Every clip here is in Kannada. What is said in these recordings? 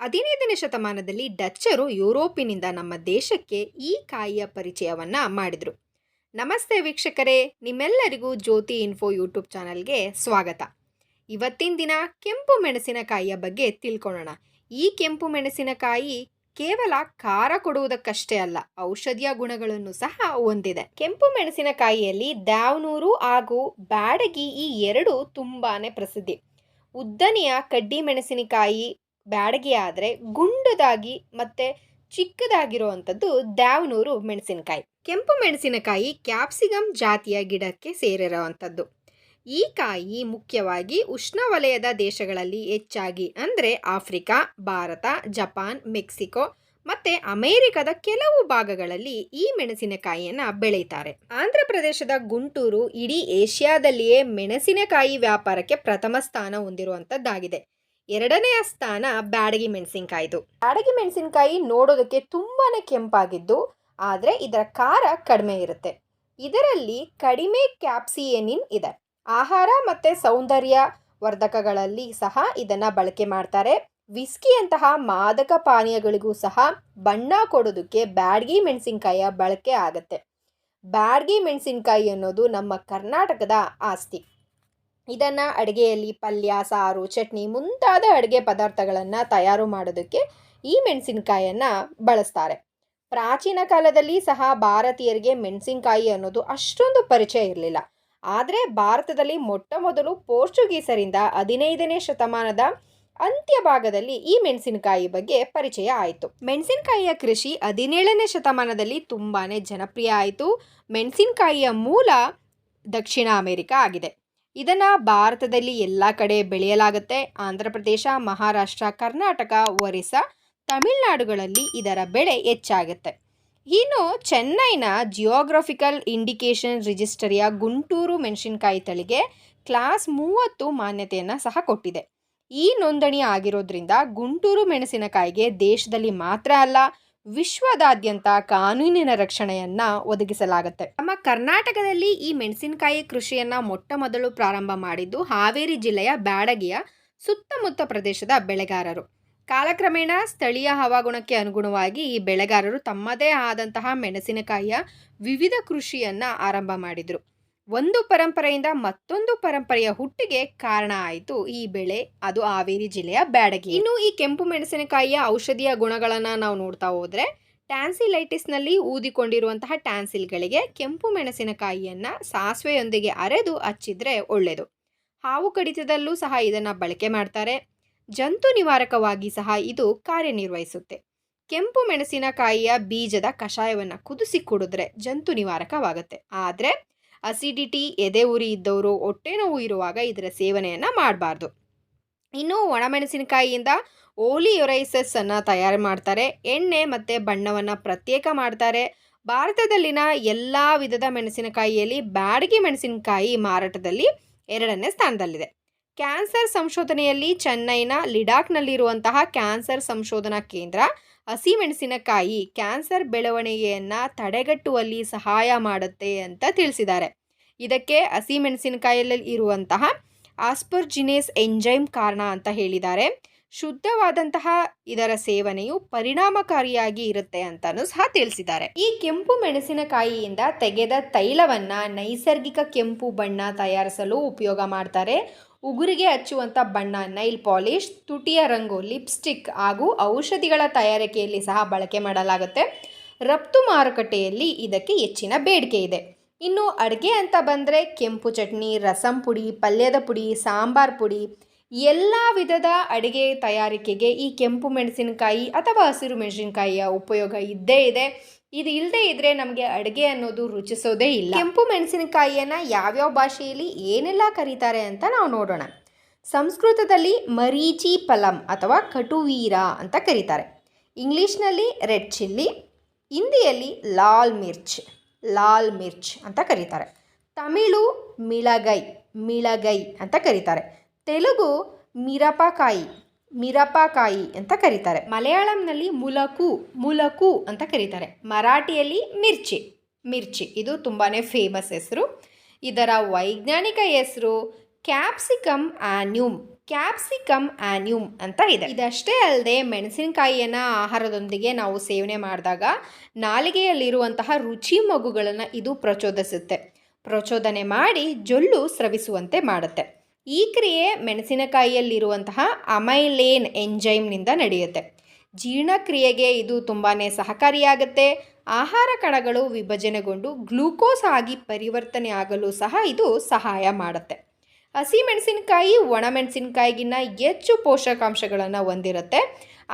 ಹದಿನೈದನೇ ಶತಮಾನದಲ್ಲಿ ಡಚ್ಚರು ಯುರೋಪಿನಿಂದ ನಮ್ಮ ದೇಶಕ್ಕೆ ಈ ಕಾಯಿಯ ಪರಿಚಯವನ್ನ ಮಾಡಿದರು. ನಮಸ್ತೆ ವೀಕ್ಷಕರೇ, ನಿಮ್ಮೆಲ್ಲರಿಗೂ ಜ್ಯೋತಿ ಇನ್ಫೋ ಯೂಟ್ಯೂಬ್ ಚಾನಲ್ಗೆ ಸ್ವಾಗತ. ಇವತ್ತಿನ ದಿನ ಕೆಂಪು ಮೆಣಸಿನಕಾಯಿಯ ಬಗ್ಗೆ ತಿಳ್ಕೊಳ್ಳೋಣ. ಈ ಕೆಂಪು ಮೆಣಸಿನಕಾಯಿ ಕೇವಲ ಖಾರ ಕೊಡುವುದಕ್ಕಷ್ಟೇ ಅಲ್ಲ, ಔಷಧೀಯ ಗುಣಗಳನ್ನು ಸಹ ಹೊಂದಿದೆ. ಕೆಂಪು ಮೆಣಸಿನಕಾಯಿಯಲ್ಲಿ ದಾವನೂರು ಹಾಗೂ ಬ್ಯಾಡಗಿ ಈ ಎರಡು ತುಂಬಾ ಪ್ರಸಿದ್ಧಿ. ಉದ್ದನೆಯ ಕಡ್ಡಿ ಮೆಣಸಿನಕಾಯಿ ಬ್ಯಾಡಗಿ ಆದರೆ ಗುಂಡದಾಗಿ ಮತ್ತೆ ಚಿಕ್ಕದಾಗಿರುವಂಥದ್ದು ದ್ಯಾವನೂರು ಮೆಣಸಿನಕಾಯಿ. ಕೆಂಪು ಮೆಣಸಿನಕಾಯಿ ಕ್ಯಾಪ್ಸಿಕಮ್ ಜಾತಿಯ ಗಿಡಕ್ಕೆ ಸೇರಿರುವಂಥದ್ದು. ಈ ಕಾಯಿ ಮುಖ್ಯವಾಗಿ ಉಷ್ಣವಲಯದ ದೇಶಗಳಲ್ಲಿ ಹೆಚ್ಚಾಗಿ ಅಂದರೆ ಆಫ್ರಿಕಾ, ಭಾರತ, ಜಪಾನ್, ಮೆಕ್ಸಿಕೋ ಮತ್ತೆ ಅಮೇರಿಕದ ಕೆಲವು ಭಾಗಗಳಲ್ಲಿ ಈ ಮೆಣಸಿನಕಾಯಿಯನ್ನು ಬೆಳೀತಾರೆ. ಆಂಧ್ರ ಪ್ರದೇಶದ ಗುಂಟೂರು ಇಡೀ ಏಷ್ಯಾದಲ್ಲಿಯೇ ಮೆಣಸಿನಕಾಯಿ ವ್ಯಾಪಾರಕ್ಕೆ ಪ್ರಥಮ ಸ್ಥಾನ ಹೊಂದಿರುವಂಥದ್ದಾಗಿದೆ. ಎರಡನೆಯ ಸ್ಥಾನ ಬ್ಯಾಡಗಿ ಮೆಣಸಿನಕಾಯಿದು. ಬ್ಯಾಡಗಿ ಮೆಣಸಿನಕಾಯಿ ನೋಡೋದಕ್ಕೆ ತುಂಬಾ ಕೆಂಪಾಗಿದ್ದು, ಆದರೆ ಇದರ ಖಾರ ಕಡಿಮೆ ಇರುತ್ತೆ. ಇದರಲ್ಲಿ ಕಡಿಮೆ ಕ್ಯಾಪ್ಸಿಯನಿನ್ ಇದೆ. ಆಹಾರ ಮತ್ತು ಸೌಂದರ್ಯ ವರ್ಧಕಗಳಲ್ಲಿ ಸಹ ಇದನ್ನು ಬಳಕೆ ಮಾಡ್ತಾರೆ. ವಿಸ್ಕಿಯಂತಹ ಮಾದಕ ಪಾನೀಯಗಳಿಗೂ ಸಹ ಬಣ್ಣ ಕೊಡೋದಕ್ಕೆ ಬ್ಯಾಡ್ಗಿ ಮೆಣಸಿನ್ಕಾಯಿಯ ಬಳಕೆ ಆಗುತ್ತೆ. ಬ್ಯಾಡ್ಗಿ ಮೆಣಸಿನಕಾಯಿ ಅನ್ನೋದು ನಮ್ಮ ಕರ್ನಾಟಕದ ಆಸ್ತಿ. ಇದನ್ನು ಅಡುಗೆಯಲ್ಲಿ ಪಲ್ಯ, ಸಾರು, ಚಟ್ನಿ ಮುಂತಾದ ಅಡುಗೆ ಪದಾರ್ಥಗಳನ್ನು ತಯಾರು ಮಾಡೋದಕ್ಕೆ ಈ ಮೆಣಸಿನಕಾಯಿಯನ್ನು ಬಳಸ್ತಾರೆ. ಪ್ರಾಚೀನ ಕಾಲದಲ್ಲಿ ಸಹ ಭಾರತೀಯರಿಗೆ ಮೆಣಸಿನಕಾಯಿ ಅನ್ನೋದು ಅಷ್ಟೊಂದು ಪರಿಚಯ ಇರಲಿಲ್ಲ. ಆದರೆ ಭಾರತದಲ್ಲಿ ಮೊಟ್ಟ ಮೊದಲು ಪೋರ್ಚುಗೀಸರಿಂದ ಹದಿನೈದನೇ ಶತಮಾನದ ಅಂತ್ಯ ಭಾಗದಲ್ಲಿ ಈ ಮೆಣಸಿನಕಾಯಿ ಬಗ್ಗೆ ಪರಿಚಯ ಆಯಿತು. ಮೆಣಸಿನಕಾಯಿಯ ಕೃಷಿ ಹದಿನೇಳನೇ ಶತಮಾನದಲ್ಲಿ ತುಂಬಾ ಜನಪ್ರಿಯ ಆಯಿತು. ಮೆಣಸಿನಕಾಯಿಯ ಮೂಲ ದಕ್ಷಿಣ ಅಮೆರಿಕ ಆಗಿದೆ. ಇದನ್ನು ಭಾರತದಲ್ಲಿ ಎಲ್ಲ ಕಡೆ ಬೆಳೆಯಲಾಗುತ್ತೆ. ಆಂಧ್ರ ಪ್ರದೇಶ, ಮಹಾರಾಷ್ಟ್ರ, ಕರ್ನಾಟಕ, ಒರಿಸ್ಸಾ, ತಮಿಳುನಾಡುಗಳಲ್ಲಿ ಇದರ ಬೆಳೆ ಹೆಚ್ಚಾಗುತ್ತೆ. ಇನ್ನು ಚೆನ್ನೈನ ಜಿಯೋಗ್ರಫಿಕಲ್ ಇಂಡಿಕೇಶನ್ ರಿಜಿಸ್ಟರಿಯ ಗುಂಟೂರು ಮೆಣಸಿನಕಾಯಿ ತಳಿಗೆ ಕ್ಲಾಸ್ ಮೂವತ್ತು ಮಾನ್ಯತೆಯನ್ನು ಸಹ ಕೊಟ್ಟಿದೆ. ಈ ನೋಂದಣಿ ಆಗಿರೋದ್ರಿಂದ ಗುಂಟೂರು ಮೆಣಸಿನಕಾಯಿಗೆ ದೇಶದಲ್ಲಿ ಮಾತ್ರ ಅಲ್ಲ ವಿಶ್ವದಾದ್ಯಂತ ಕಾನೂನಿನ ರಕ್ಷಣೆಯನ್ನ ಒದಗಿಸಲಾಗುತ್ತೆ. ನಮ್ಮ ಕರ್ನಾಟಕದಲ್ಲಿ ಈ ಮೆಣಸಿನಕಾಯಿ ಕೃಷಿಯನ್ನ ಮೊಟ್ಟ ಮೊದಲು ಪ್ರಾರಂಭ ಮಾಡಿದ್ದು ಹಾವೇರಿ ಜಿಲ್ಲೆಯ ಬ್ಯಾಡಗಿಯ ಸುತ್ತಮುತ್ತ ಪ್ರದೇಶದ ಬೆಳೆಗಾರರು. ಕಾಲಕ್ರಮೇಣ ಸ್ಥಳೀಯ ಹವಾಗುಣಕ್ಕೆ ಅನುಗುಣವಾಗಿ ಈ ಬೆಳೆಗಾರರು ತಮ್ಮದೇ ಆದಂತಹ ಮೆಣಸಿನಕಾಯಿಯ ವಿವಿಧ ಕೃಷಿಯನ್ನ ಆರಂಭ ಮಾಡಿದರು. ಒಂದು ಪರಂಪರೆಯಿಂದ ಮತ್ತೊಂದು ಪರಂಪರೆಯ ಹುಟ್ಟಿಗೆ ಕಾರಣ ಆಯಿತು ಈ ಬೆಳೆ. ಅದು ಹಾವೇರಿ ಜಿಲ್ಲೆಯ ಬ್ಯಾಡಗಿ. ಇನ್ನು ಈ ಕೆಂಪು ಮೆಣಸಿನಕಾಯಿಯ ಔಷಧಿಯ ಗುಣಗಳನ್ನು ನಾವು ನೋಡ್ತಾ ಹೋದರೆ, ಟ್ಯಾನ್ಸಿಲೈಟಿಸ್ನಲ್ಲಿ ಊದಿಕೊಂಡಿರುವಂತಹ ಟ್ಯಾನ್ಸಿಲ್ಗಳಿಗೆ ಕೆಂಪು ಮೆಣಸಿನಕಾಯಿಯನ್ನು ಸಾಸಿವೆಯೊಂದಿಗೆ ಅರೆದು ಹಚ್ಚಿದ್ರೆ ಒಳ್ಳೆಯದು ಹಾವು ಕಡಿತದಲ್ಲೂ ಸಹ ಇದನ್ನು ಬಳಕೆ ಮಾಡ್ತಾರೆ. ಜಂತು ನಿವಾರಕವಾಗಿ ಸಹ ಇದು ಕಾರ್ಯನಿರ್ವಹಿಸುತ್ತೆ. ಕೆಂಪು ಮೆಣಸಿನಕಾಯಿಯ ಬೀಜದ ಕಷಾಯವನ್ನು ಕುದಿಸಿ ಕುಡಿದ್ರೆ ಜಂತು ನಿವಾರಕವಾಗುತ್ತೆ. ಆದರೆ ಅಸಿಡಿಟಿ, ಎದೆ ಉರಿ ಇದ್ದವರು ಹೊಟ್ಟೆ ನೋವು ಇರುವಾಗ ಇದರ ಸೇವನೆಯನ್ನು ಮಾಡಬಾರ್ದು. ಇನ್ನು ಒಣಮೆಣಸಿನಕಾಯಿಯಿಂದ ಓಲಿಯೊರೈಸಸ್ ಅನ್ನು ತಯಾರು ಮಾಡ್ತಾರೆ. ಎಣ್ಣೆ ಮತ್ತು ಬಣ್ಣವನ್ನು ಪ್ರತ್ಯೇಕ ಮಾಡ್ತಾರೆ. ಭಾರತದಲ್ಲಿನ ಎಲ್ಲ ವಿಧದ ಮೆಣಸಿನಕಾಯಿಯಲ್ಲಿ ಬ್ಯಾಡಗಿ ಮೆಣಸಿನಕಾಯಿ ಮಾರಾಟದಲ್ಲಿ ಎರಡನೇ ಸ್ಥಾನದಲ್ಲಿದೆ. ಕ್ಯಾನ್ಸರ್ ಸಂಶೋಧನೆಯಲ್ಲಿ ಚೆನ್ನೈನ ಲಿಡಾಕ್ನಲ್ಲಿರುವಂತಹ ಕ್ಯಾನ್ಸರ್ ಸಂಶೋಧನಾ ಕೇಂದ್ರ ಹಸಿಮೆಣಸಿನಕಾಯಿ ಕ್ಯಾನ್ಸರ್ ಬೆಳವಣಿಗೆಯನ್ನು ತಡೆಗಟ್ಟುವಲ್ಲಿ ಸಹಾಯ ಮಾಡುತ್ತೆ ಅಂತ ತಿಳಿಸಿದ್ದಾರೆ. ಇದಕ್ಕೆ ಹಸಿಮೆಣಸಿನಕಾಯಲ್ಲಿ ಇರುವಂತಹ ಆಸ್ಪರ್ಜಿನೇಸ್ ಎಂಜೈಮ್ ಕಾರಣ ಅಂತ ಹೇಳಿದ್ದಾರೆ. ಶುದ್ಧವಾದಂತಹ ಇದರ ಸೇವನೆಯು ಪರಿಣಾಮಕಾರಿಯಾಗಿ ಇರುತ್ತೆ ಅಂತಲೂ ಸಹ ತಿಳಿಸಿದ್ದಾರೆ. ಈ ಕೆಂಪು ಮೆಣಸಿನಕಾಯಿಯಿಂದ ತೆಗೆದ ತೈಲವನ್ನ ನೈಸರ್ಗಿಕ ಕೆಂಪು ಬಣ್ಣ ತಯಾರಿಸಲು ಉಪಯೋಗ ಮಾಡ್ತಾರೆ. ಉಗುರಿಗೆ ಹಚ್ಚುವಂಥ ಬಣ್ಣ ನೈಲ್ ಪಾಲಿಶ್ ತುಟಿಯ ರಂಗು ಲಿಪ್ಸ್ಟಿಕ್ ಹಾಗೂ ಔಷಧಿಗಳ ತಯಾರಿಕೆಯಲ್ಲಿ ಸಹ ಬಳಕೆ ಮಾಡಲಾಗುತ್ತೆ. ರಫ್ತು ಮಾರುಕಟ್ಟೆಯಲ್ಲಿ ಇದಕ್ಕೆ ಹೆಚ್ಚಿನ ಬೇಡಿಕೆ ಇದೆ. ಇನ್ನು ಅಡುಗೆ ಅಂತ ಬಂದರೆ ಕೆಂಪು ಚಟ್ನಿ, ರಸಂ ಪುಡಿ, ಪಲ್ಯದ ಪುಡಿ, ಸಾಂಬಾರ್ ಪುಡಿ, ಎಲ್ಲ ವಿಧದ ಅಡುಗೆ ತಯಾರಿಕೆಗೆ ಈ ಕೆಂಪು ಮೆಣಸಿನಕಾಯಿ ಅಥವಾ ಹಸಿರು ಮೆಣಸಿನಕಾಯಿಯ ಉಪಯೋಗ ಇದ್ದೇ ಇದೆ. ಇದು ಇಲ್ಲದೆ ಇದ್ರೆ ನಮಗೆ ಅಡುಗೆ ಅನ್ನೋದು ರುಚಿಸೋದೇ ಇಲ್ಲ. ಕೆಂಪು ಮೆಣಸಿನಕಾಯಿಯನ್ನು ಯಾವ್ಯಾವ ಭಾಷೆಯಲ್ಲಿ ಏನೆಲ್ಲ ಕರೀತಾರೆ ಅಂತ ನಾವು ನೋಡೋಣ. ಸಂಸ್ಕೃತದಲ್ಲಿ ಮರೀಚಿ ಪಲಂ ಅಥವಾ ಕಟುವೀರ ಅಂತ ಕರೀತಾರೆ. ಇಂಗ್ಲೀಷ್ನಲ್ಲಿ ರೆಡ್ ಚಿಲ್ಲಿ, ಹಿಂದಿಯಲ್ಲಿ ಲಾಲ್ ಮಿರ್ಚ್ ಲಾಲ್ ಮಿರ್ಚ್ ಅಂತ ಕರೀತಾರೆ. ತಮಿಳು ಮಿಳಗೈ ಮಿಳಗೈ ಅಂತ ಕರೀತಾರೆ. ತೆಲುಗು ಮಿರಪಕಾಯಿ ಮಿರಪಕಾಯಿ ಅಂತ ಕರೀತಾರೆ. ಮಲಯಾಳಂನಲ್ಲಿ ಮುಲಕು ಮುಲಕು ಅಂತ ಕರೀತಾರೆ. ಮರಾಠಿಯಲ್ಲಿ ಮಿರ್ಚಿ ಮಿರ್ಚಿ. ಇದು ತುಂಬಾ ಫೇಮಸ್ ಹೆಸರು. ಇದರ ವೈಜ್ಞಾನಿಕ ಹೆಸರು ಕ್ಯಾಪ್ಸಿಕಮ್ ಆನ್ಯೂಮ್ ಕ್ಯಾಪ್ಸಿಕಮ್ ಆನ್ಯೂಮ್ ಅಂತ ಇದೆ. ಇದಷ್ಟೇ ಅಲ್ಲದೆ ಮೆಣಸಿನಕಾಯಿಯನ್ನು ಆಹಾರದೊಂದಿಗೆ ನಾವು ಸೇವನೆ ಮಾಡಿದಾಗ ನಾಲಿಗೆಯಲ್ಲಿರುವಂತಹ ರುಚಿ ಮಗುಗಳನ್ನು ಇದು ಪ್ರಚೋದಿಸುತ್ತೆ. ಪ್ರಚೋದನೆ ಮಾಡಿ ಜೊಲ್ಲು ಸ್ರವಿಸುವಂತೆ ಮಾಡುತ್ತೆ. ಈ ಕ್ರಿಯೆ ಮೆಣಸಿನಕಾಯಿಯಲ್ಲಿರುವಂತಹ ಅಮೈಲೇನ್ ಎಂಜೈಮ್ನಿಂದ ನಡೆಯುತ್ತೆ. ಜೀರ್ಣಕ್ರಿಯೆಗೆ ಇದು ತುಂಬಾ ಸಹಕಾರಿಯಾಗುತ್ತೆ. ಆಹಾರ ಕಣಗಳು ವಿಭಜನೆಗೊಂಡು ಗ್ಲೂಕೋಸ್ ಆಗಿ ಪರಿವರ್ತನೆ ಆಗಲು ಸಹ ಇದು ಸಹಾಯ ಮಾಡುತ್ತೆ. ಹಸಿ ಮೆಣಸಿನಕಾಯಿ ಒಣಮೆಣಸಿನಕಾಯಿಗಿನ್ನ ಹೆಚ್ಚು ಪೋಷಕಾಂಶಗಳನ್ನು ಹೊಂದಿರುತ್ತೆ.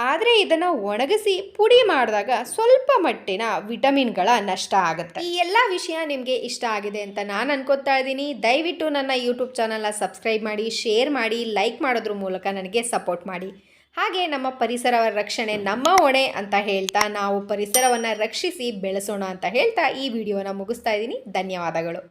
ಆದರೆ ಇದನ್ನು ಒಣಗಿಸಿ ಪುಡಿ ಮಾಡಿದಾಗ ಸ್ವಲ್ಪ ಮಟ್ಟಿನ ವಿಟಮಿನ್ಗಳ ನಷ್ಟ ಆಗುತ್ತೆ. ಈ ಎಲ್ಲ ವಿಷಯ ನಿಮಗೆ ಇಷ್ಟ ಆಗಿದೆ ಅಂತ ನಾನು ಅನ್ಕೋತಾ ಇದ್ದೀನಿ. ದಯವಿಟ್ಟು ನನ್ನ ಯೂಟ್ಯೂಬ್ ಚಾನಲ್ನ ಸಬ್ಸ್ಕ್ರೈಬ್ ಮಾಡಿ, ಶೇರ್ ಮಾಡಿ, ಲೈಕ್ ಮಾಡೋದ್ರ ಮೂಲಕ ನನಗೆ ಸಪೋರ್ಟ್ ಮಾಡಿ. ಹಾಗೆ ನಮ್ಮ ಪರಿಸರ ರಕ್ಷಣೆ ನಮ್ಮ ಹೊಣೆ ಅಂತ ಹೇಳ್ತಾ ನಾವು ಪರಿಸರವನ್ನು ರಕ್ಷಿಸಿ ಬೆಳೆಸೋಣ ಅಂತ ಹೇಳ್ತಾ ಈ ವಿಡಿಯೋನ ಮುಗಿಸ್ತಾ ಇದ್ದೀನಿ. ಧನ್ಯವಾದಗಳು.